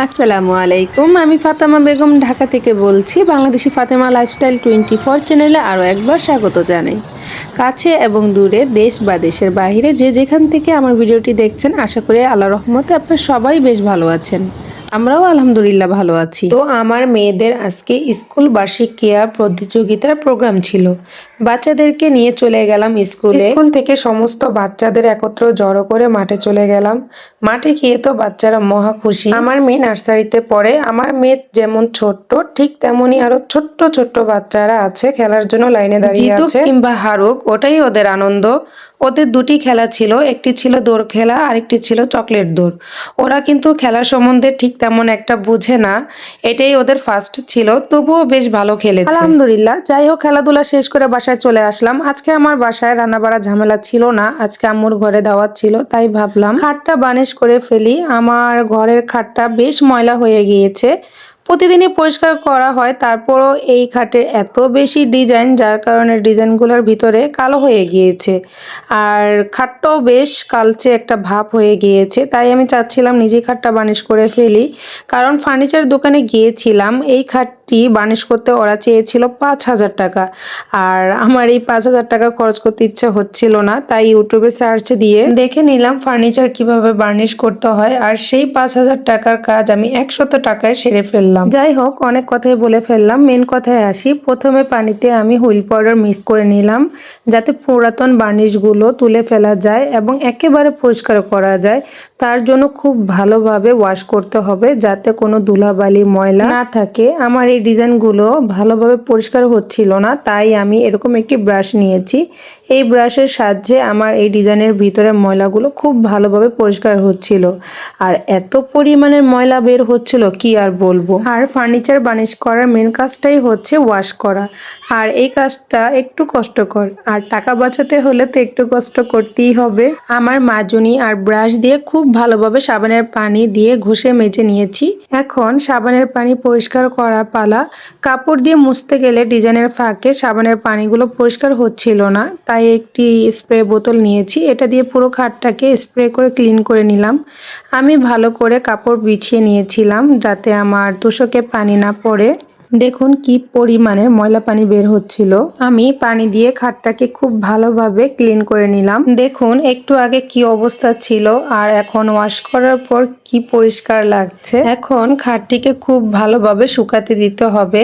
আসসালামু আলাইকুম, আমি ফাতেমা বেগম ঢাকা থেকে বলছি, Bangladeshi Fatema lifestyle twenty four চ্যানেলে আরও একবার স্বাগত জানাই। কাছে এবং দূরে, দেশ বা দেশের বাহিরে, যে যেখান থেকে আমার ভিডিওটি দেখছেন, আশা করি আল্লাহ রহমতে আপনার সবাই বেশ ভালো আছেন। আমরাও আলহামদুলিল্লাহ ভালো আছি। তো আমার মেয়েদের আজকে স্কুল বার্ষিক ক্রিয়া প্রতিযোগিতার প্রোগ্রাম ছিল। বাচ্চাদেরকে নিয়ে চলে গেলাম স্কুলে। স্কুল থেকে সমস্ত বাচ্চাদের একত্র জড়ো করে মাঠে চলে গেলাম। মাঠে গিয়ে তো বাচ্চারা মহা খুশি। আমার মেয়ে নার্সারিতে পড়ে। আমার মেয়ে যেমন ছোট্ট ঠিক তেমনই আরও ছোট্ট ছোট্ট বাচ্চারা আছে খেলার জন্য লাইনে দাঁড়িয়ে আছে। কিংবা হারুক ওটাই ওদের আনন্দ। ওদের দুটি খেলা ছিল, একটি ছিল দৌড় খেলা, আরেকটি ছিল চকলেট দৌড়। ওরা কিন্তু খেলার সম্বন্ধে ঠিক তেমন একটা বুঝে না, এটাই ওদের ফার্স্ট ছিল, তবুও বেশ ভালো খেলেছে। আলহামদুলিল্লাহ, যাই হোক, খেলাধুলা শেষ করে বাসায় চলে আসলাম। আজকে আমার বাসায় রান্না বাড়া ঝামেলা ছিল না, আজকে আম্মুর ঘরে দাওয়াত ছিল, তাই ভাবলাম খাটটা বানিশ করে ফেলি। আমার ঘরের খাটটা বেশ ময়লা হয়ে গিয়েছে প্রতিদিনই পরিষ্কার করা হয়, তারপরও এই খাটে এত বেশি ডিজাইন, যার কারণে ডিজাইনগুলোর ভিতরে কালো হয়ে গিয়েছে। আর খাটটাও বেশ কালচে একটা ভাব হয়ে গিয়েছে, তাই আমি চাচ্ছিলাম নিজেই খাটটা বানিশ করে ফেলি। কারণ ফার্নিচার দোকানে গিয়েছিলাম, এই খাটটি বার্নিশ করতে ওরা চেয়েছিল পাঁচ হাজার টাকা। আর আমার এই পাঁচ হাজার টাকা খরচ করতে ইচ্ছে হচ্ছিল না, তাই ইউটিউবে সার্চ দিয়ে দেখে নিলাম ফার্নিচার কীভাবে বার্নিশ করতে হয়, আর সেই পাঁচ হাজার টাকার কাজ আমি একশত টাকায় সেরে ফেললাম। যাই হোক, অনেক কথাই বলে ফেললাম। মেন কথায় আসি, প্রথমে পানিতে আমি হুইল পাউডার মিক্স করে নিলাম, যাতে পুরাতন বার্নিশগুলো তুলে ফেলা যায় এবং একেবারে পরিষ্কার করা যায়। তার জন্য খুব ভালোভাবে ওয়াশ করতে হবে, যাতে কোনো ধুলাবালি, ময়লা না থাকে। আমার এই ডিজাইনগুলো ভালোভাবে পরিষ্কার হচ্ছিল না, তাই আমি এরকম একটি ব্রাশ নিয়েছি। এই ব্রাশের সাহায্যে আমার এই ডিজাইনের ভিতরে ময়লাগুলো খুব ভালোভাবে পরিষ্কার হচ্ছিল। আর এত পরিমাণের ময়লা বের হচ্ছিল, কি আর বলব? আর ফার্নিচার বানিশ করার মেন কাজটাই হচ্ছে ওয়াশ করা। আর এই কাজটা একটু কষ্টকর। আর টাকা বাঁচাতে হলে তো একটু কষ্ট করতেই হবে। আমার মাজুনি আর ব্রাশ দিয়ে খুব ভালোভাবে সাবানের পানি দিয়ে ঘষে মেজে নিয়েছি। এখন সাবানের পানি পরিষ্কার করা, পালা কাপড় দিয়ে মুছতে গেলে ডিজাইনের ফাঁকে সাবানের পানিগুলো পরিষ্কার হচ্ছিল না, তাই একটি স্প্রে বোতল নিয়েছি। এটা দিয়ে পুরো খাটটাকে স্প্রে করে ক্লিন করে নিলাম। আমি ভালো করে কাপড় বিছিয়ে নিয়েছিলাম যাতে আমার তোষকে পানি না পড়ে। দেখুন কি পরিমাণের ময়লা পানি বের হচ্ছিল। আমি পানি দিয়ে খাটটাকে খুব ভালোভাবে ক্লিন করে নিলাম। দেখুন একটু আগে কি অবস্থা ছিল আর এখন ওয়াশ করার পর কি পরিষ্কার লাগছে। এখন খাটটিকে খুব ভালোভাবে শুকাতে দিতে হবে।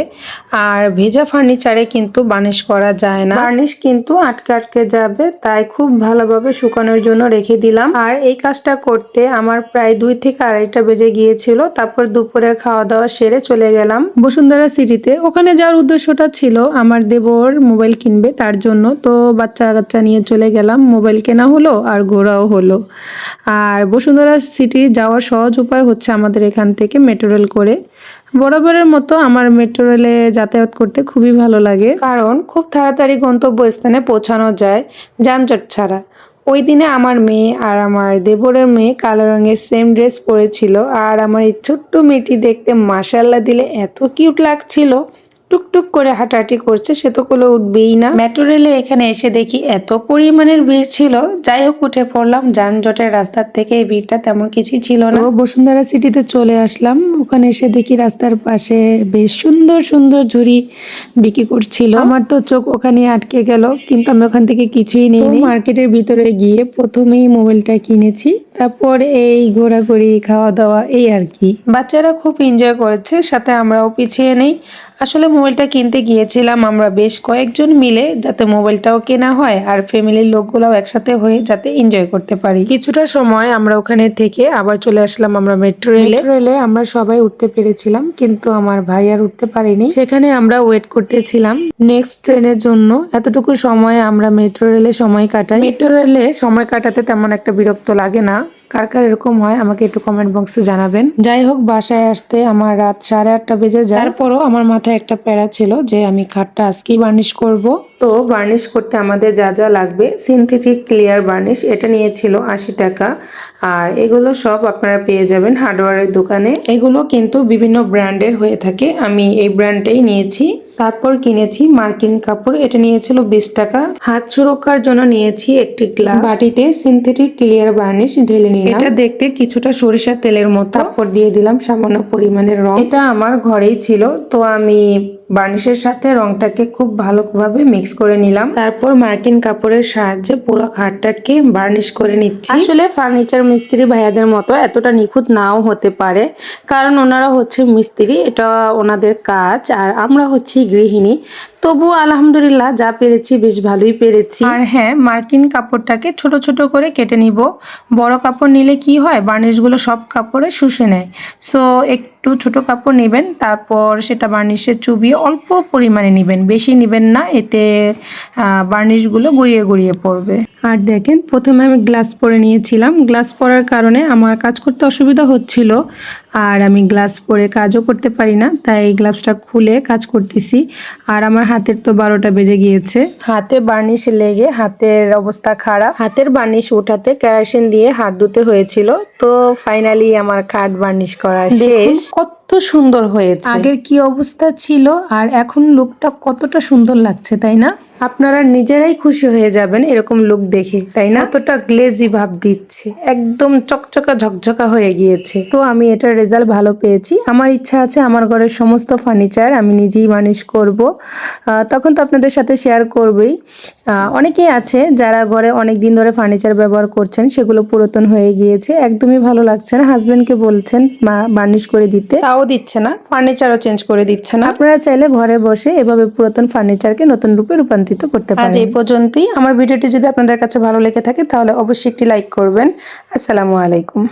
আর ভেজা ফার্নিচারে কিন্তু বার্নিশ করা যায় না। বার্নিশ কিন্তু আটকে আটকে যাবে, তাই খুব ভালোভাবে শুকানোর জন্য রেখে দিলাম। আর এই কাজটা করতে আমার প্রায় দুই থেকে আড়াইটা বেজে গিয়েছিল। তারপর দুপুরে খাওয়া দাওয়া সেরে চলে গেলাম। বসুন্ধরা সিটিতে ওখানে যাওয়ার উদ্দেশ্যটা ছিল, আমার দেবর মোবাইল কিনবে তার জন্য। তো বাচ্চা কাচ্চা নিয়ে চলে গেলাম মোবাইল কেনা হলো আর ঘোরাও হলো। আর বসুন্ধরা সিটি যাওয়ার সহজ উপায় হচ্ছে আমাদের এখান থেকে মেট্রো রেল করে। বরাবরের মতো আমার মেট্রো রেলে যাতায়াত করতে খুবই ভালো লাগে। কারণ খুব তাড়াতাড়ি গন্তব্যস্থানে পৌঁছানো যায় যানজট ছাড়া। ওই দিনে আমার মেয়ে আর আমার দেবরের মেয়ে কালো রঙের সেম ড্রেস পরেছিল। আর আমার এই ছোট্ট মেয়েটি দেখতে মাসাল্লা দিলে এত কিউট লাগছিল। টুকটুক করে হাঁটাহাঁটি করছে সে তো কোনো উঠবেই না। মেট্রো রেলে এখানে এসে দেখি এত পরিমাণের ভিড় ছিল। যাই হোক উঠে পড়লাম। যানজটের রাস্তার থেকে এই ভিড়টা তেমন কিছুই ছিল না। তো বসুন্ধরা সিটিতে চলে আসলাম। ওখানে এসে দেখি রাস্তার পাশে বেশ সুন্দর সুন্দর ঝুড়ি বিক্রি করছিল। আমার তো চোখ ওখানে আটকে গেল কিন্তু আমি ওখান থেকে কিছুই নেই মার্কেটের ভিতরে গিয়ে প্রথমেই মোবাইলটা কিনেছি। তারপর এই ঘোরাঘুরি খাওয়া দাওয়া এই আর কি। বাচ্চারা খুব এনজয় করেছে সাথে আমরাও পিছিয়ে নেই। আসলে মোবাইলটা কিনতে গিয়েছিলাম আমরা বেশ কয়েকজন মিলে যাতে মোবাইলটাও কেনা হয় আর ফ্যামিলির লোকগুলোও একসাথে হয়ে যাতে এনজয় করতে পারি। কিছুটা সময় আমরা ওখানে থেকে আবার চলে আসলাম আমরা মেট্রো রেলে রেলে আমরা সবাই উঠতে পেরেছিলাম কিন্তু আমার ভাই আর উঠতে পারিনি। সেখানে আমরা ওয়েট করতেছিলাম। নেক্সট ট্রেনের জন্য এতটুকু সময় আমরা মেট্রো রেলে সময় কাটাই। মেট্রো রেলে সময় কাটাতে তেমন একটা বিরক্ত লাগে না। কার কার এরকম হয়, আমাকে একটু কমেন্ট বক্সে জানাবেন। যাই হোক বাসায় আসতে আমার রাত সাড়ে আটটা বেজে যায়। তারপরও আমার মাথায় একটা প্যারা ছিল যে আমি খাটটা আজকেই বার্নিশ করব। তো বার্নিশ করতে আমাদের যা যা লাগবে সিনথেটিক ক্লিয়ার বার্নিশ এটা নিয়েছিল আশি টাকা। আর এগুলো সব আপনারা পেয়ে যাবেন হার্ডওয়্যারের দোকানে। এগুলো কিন্তু বিভিন্ন ব্র্যান্ডের হয়ে থাকে। আমি এই ব্র্যান্ডটাই নিয়েছি। তারপর কিনেছি মার্কিন কাপড়। এটা নিয়েছিল বিশ টাকা। হাত সুরক্ষার জন্য নিয়েছি একটি গ্লাস বাটিতে সিনথেটিক ক্লিয়ার বার্নিশ ঢেলে নিয়ে এটা দেখতে কিছুটা সরিষার তেলের মতো। তারপর দিয়ে দিলাম সামান্য পরিমাণের রং। এটা আমার ঘরেই ছিল। তো আমি বার্নিশের সাথে রংটাকে খুব ভালোভাবে মিক্স করে নিলাম। তারপর মার্কিন কাপড়ের সাহায্যে পুরো খাটটাকে বার্নিশ করে নিচ্ছি। আসলে ফার্নিচার মিস্ত্রি ভাইয়াদের মতো এতটা নিখুঁত নাও হতে পারে, কারণ ওনারা হচ্ছে মিস্ত্রি, এটা ওনাদের কাজ। আর আমরা হচ্ছি গৃহিণী তবু আলহামদুলিল্লাহ যা পেরেছি বেশ ভালোই পেরেছি। আর হ্যাঁ মার্কিন কাপড়টাকে ছোট ছোট করে কেটে নিব। বড় কাপড় নিলে কি হয়? বার্নিশগুলো সব কাপড়ে শুষে নেয়। সো একটু ছোট কাপড় নেবেন, তারপর সেটা বার্নিশে চুবিয়ে অল্প পরিমাণে নেবেন। বেশি নেবেন না, এতে বার্নিশগুলো গড়িয়ে গড়িয়ে পড়বে। আর দেখেন প্রথমে আমি গ্লাস পরে নিয়েছিলাম। গ্লাস পরার কারণে আমার কাজ করতে অসুবিধা হচ্ছিল আর আমি গ্লাস পরে কাজও করতে পারি না তাই এই গ্লাভসটা খুলে কাজ করতেছি। আর আমার হাতের তো বারোটা বেজে গিয়েছে। হাতে বার্নিশ লেগে হাতের অবস্থা খারাপ। হাতের বার্নিশ উঠাতে কেরাসিন দিয়ে হাত ধুতে হয়েছিল তো ফাইনালি আমার খাট বার্নিশ করা শেষ। কত সুন্দর হয়েছে। আগের কি অবস্থা ছিল আর এখন লুকটা কতটা সুন্দর লাগছে তাই না? আপনারা নিজেরাই খুশি হয়ে যাবেন এরকম লুক দেখে তাই না? কতটা গ্লেজি ভাব দিচ্ছে একদম চকচকা ঝকঝকা হয়ে গিয়েছে। তো আমি এটার রেজাল্ট ভালো পেয়েছি। আমার ইচ্ছা আছে আমার ঘরের সমস্ত ফার্নিচার আমি নিজেই মানিশ করব। তখন তো আপনাদের সাথে শেয়ার করবই। আহ, অনেকেই আছে যারা ঘরে অনেক দিন ধরে ফার্নিচার ব্যবহার করছেন সেগুলো পুরাতন হয়ে গিয়েছে। একদমই ভালো লাগছে না হাজবেন্ডকে বলছেন মা বার্নিশ করে দিতে। তাও দিচ্ছে না ফার্নিচারও চেঞ্জ করে দিচ্ছে না। আপনারা চাইলে ঘরে বসে এভাবে পুরাতন ফার্নিচারকে নতুন রূপে রূপান্তরিত করতে পারেন। আজ এই পর্যন্তই। আমার ভিডিওটি যদি আপনাদের কাছে ভালো লেগে থাকে তাহলে অবশ্যই একটি লাইক করবেন। আসসালামু আলাইকুম।